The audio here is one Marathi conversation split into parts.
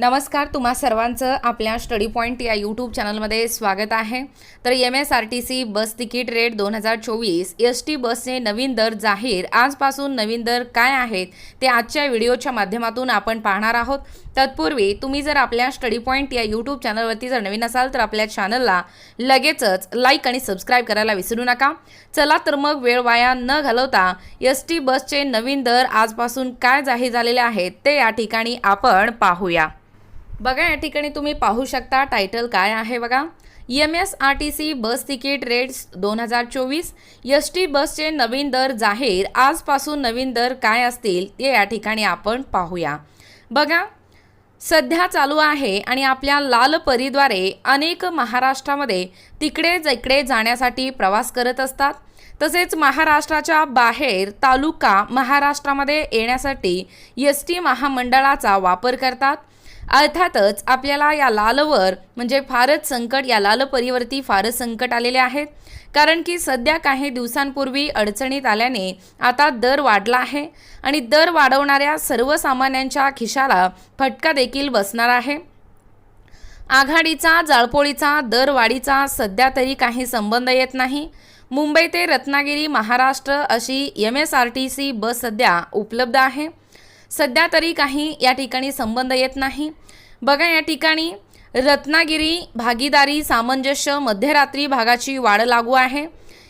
नमस्कार तुम्हा सर्वांचं आपल्या स्टडी पॉईंट या यूट्यूब चॅनलमध्ये स्वागत आहे. तर M S R T C bus ticket rate दोन हजार चोवीस एस टी बसचे नवीन दर जाहीर आजपासून नवीन दर काय आहेत ते आजच्या व्हिडिओच्या माध्यमातून आपण पाहणार आहोत. तत्पूर्वी तुम्ही जर आपल्या स्टडी पॉईंट या यूट्यूब चॅनलवरती जर नवीन असाल तर आपल्या चॅनलला लगेचच लाईक आणि सबस्क्राईब करायला विसरू नका. चला तर मग वेळ वाया न घालवता एस टी बसचे नवीन दर आजपासून काय जाहीर झालेले आहेत ते या ठिकाणी आपण पाहूया. बघा या ठिकाणी तुम्ही पाहू शकता टायटल काय आहे बघा. M S R T C bus ticket rates दोन हजार चोवीस. एस टी बसचे नवीन दर जाहीर. आजपासून नवीन दर काय असतील ते या ठिकाणी आपण पाहूया. बघा सध्या चालू आहे आणि आपल्या लाल परीद्वारे अनेक महाराष्ट्रामध्ये तिकडे इकडे जाण्यासाठी प्रवास करत असतात. तसेच महाराष्ट्राच्या बाहेर तालुका महाराष्ट्रामध्ये येण्यासाठी एस टी महामंडळाचा वापर करतात. अर्थातच आपल्याला या लालवर म्हणजे फारच संकट या लाल परिवर्ती फारच संकट आलेले आहेत. कारण की सध्या काही दिवसांपूर्वी अडचणीत आल्याने आता दर वाढला आहे आणि दर वाढवणाऱ्या सर्वसामान्यांच्या खिशाला फटका देखील बसणार आहे. आघाडीचा जाळपोळीचा दरवाढीचा सध्या तरी काही संबंध येत नाही. मुंबई ते रत्नागिरी महाराष्ट्र अशी M S R T C bus सध्या उपलब्ध आहे. सध्या तरी काही या ठिकाणी संबंध येत नाही. बघा या ठिकाणी रत्नागिरी भागीदारी सामंजस्य मध्यरात्री भागाची वाढ लागू आहे.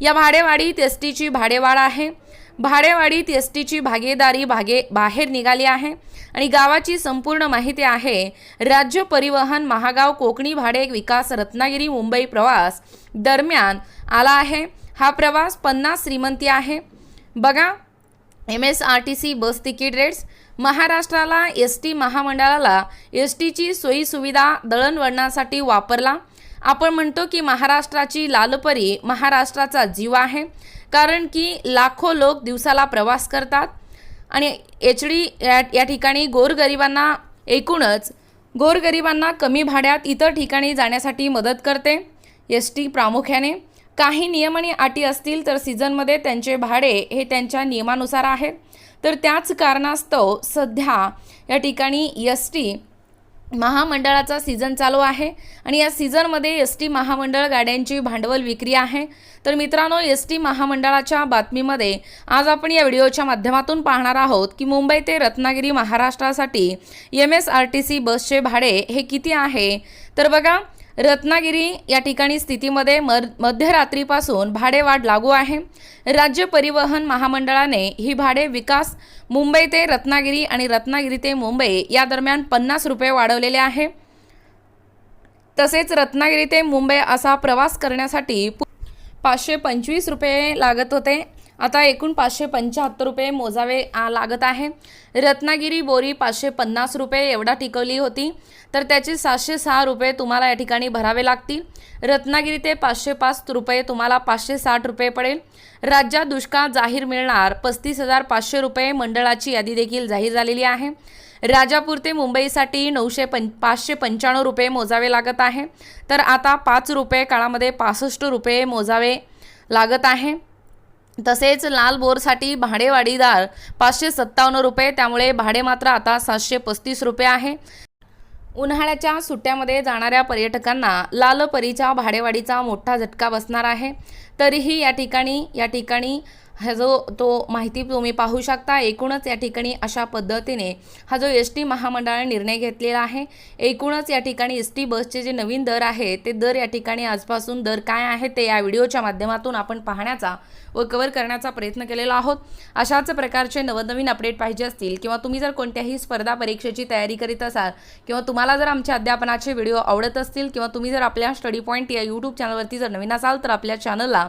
या भाडेवाडीत एस टीची भाडेवाढ आहे. भाडेवाडीत एस टीची भागीदारी भागे बाहेर निघाली आहे. आणि गावाची संपूर्ण माहिती आहे राज्य परिवहन महागाव कोकणी भाडे विकास रत्नागिरी मुंबई प्रवास दरम्यान आला आहे. हा प्रवास पन्नास श्रीमंती आहे. बघा M S R T C bus ticket rates महाराष्ट्राला एस टी महामंडळाला एस टीची सोयीसुविधा दळणवळणासाठी वापरला. आपण म्हणतो की महाराष्ट्राची लालपरी महाराष्ट्राचा जीव आहे कारण की लाखो लोक दिवसाला प्रवास करतात. आणि एच डी या या ठिकाणी गोरगरिबांना एकूणच गोरगरिबांना कमी भाड्यात इतर ठिकाणी जाण्यासाठी मदत करते एस टी प्रामुख्याने. काही नियम आणि अटी असतील तर सीझनमध्ये त्यांचे भाडे हे त्यांच्या नियमानुसार आहेत तर त्याच कारणास्तव सध्या या ठिकाणी एस टी महामंडळाचा सीझन चालू आहे आणि या सीझनमध्ये एस टी महामंडळ गाड्यांची भांडवल विक्री आहे. तर मित्रांनो एस टी महामंडळाच्या बातमीमध्ये आज आपण या व्हिडिओच्या माध्यमातून पाहणार आहोत की मुंबई ते रत्नागिरी महाराष्ट्रासाठी M S R T C बसचे भाडे हे किती आहे? तर बघा रत्नागिरी या ठिकाणी स्थितीमध्ये मर मध्यरात्रीपासून भाडेवाढ लागू आहे. राज्य परिवहन महामंडळाने ही भाडे विकास मुंबई ते रत्नागिरी आणि रत्नागिरी ते मुंबई या दरम्यान पन्नास रुपये वाढवलेले आहे. तसेच रत्नागिरी ते मुंबई असा प्रवास करण्यासाठी पाचशे पंचवीस रुपये लागत होते. आता एकूण पाचशे पंच्याहत्तर रुपये मोजावे लागत आहे. रत्नागिरी बोरी पाचशे पन्नास रुपये एवढा टिकवली होती. तर त्याचे सातशे सहा रुपये तुम्हाला या ठिकाणी भरावे लागतील. रत्नागिरी ते पाचशे पाच रुपये तुम्हाला पाचशे साठ रुपये पडेल. राज्यात दुष्काळ जाहीर मिळणार पस्तीस हजार पाचशे रुपये मंडळाची यादी देखील जाहीर झालेली आहे. राजापूर ते मुंबईसाठी नऊशे पं पाचशे पंच्याण्णव रुपये मोजावे लागत आहे. तर आता पाच रुपये काळामध्ये पासष्ट रुपये मोजावे लागत आहे. तसेच लाल बोरसाठी भाडेवाढीदार पाचशे सत्तावन्न रुपये त्यामुळे भाडे मात्र आता सातशे पस्तीस रुपये आहे. उन्हाळ्याच्या सुट्ट्यामध्ये जाणाऱ्या पर्यटकांना लाल परीच्या भाडेवाढीचा मोठा झटका बसणार आहे. तरीही या ठिकाणी या ठिकाणी हा जो तो माहिती तुम्ही पाहू शकता. एकूणच या ठिकाणी अशा पद्धतीने हा जो एस टी महामंडळाने निर्णय घेतलेला आहे. एकूणच या ठिकाणी एस टी बसचे जे नवीन दर आहे ते दर या ठिकाणी आजपासून दर काय आहे ते या व्हिडिओच्या माध्यमातून आपण पाहण्याचा व कवर करण्याचा प्रयत्न केलेला आहोत. अशाच प्रकारचे नवनवीन अपडेट पाहिजे असतील किंवा तुम्ही जर कोणत्याही स्पर्धा परीक्षेची तयारी करीत असाल किंवा तुम्हाला जर आमच्या अध्यापनाचे व्हिडिओ आवडत असतील किंवा तुम्ही जर आपल्या स्टडी पॉईंट या यूट्यूब चॅनलवरती जर नवीन असाल तर आपल्या चॅनलला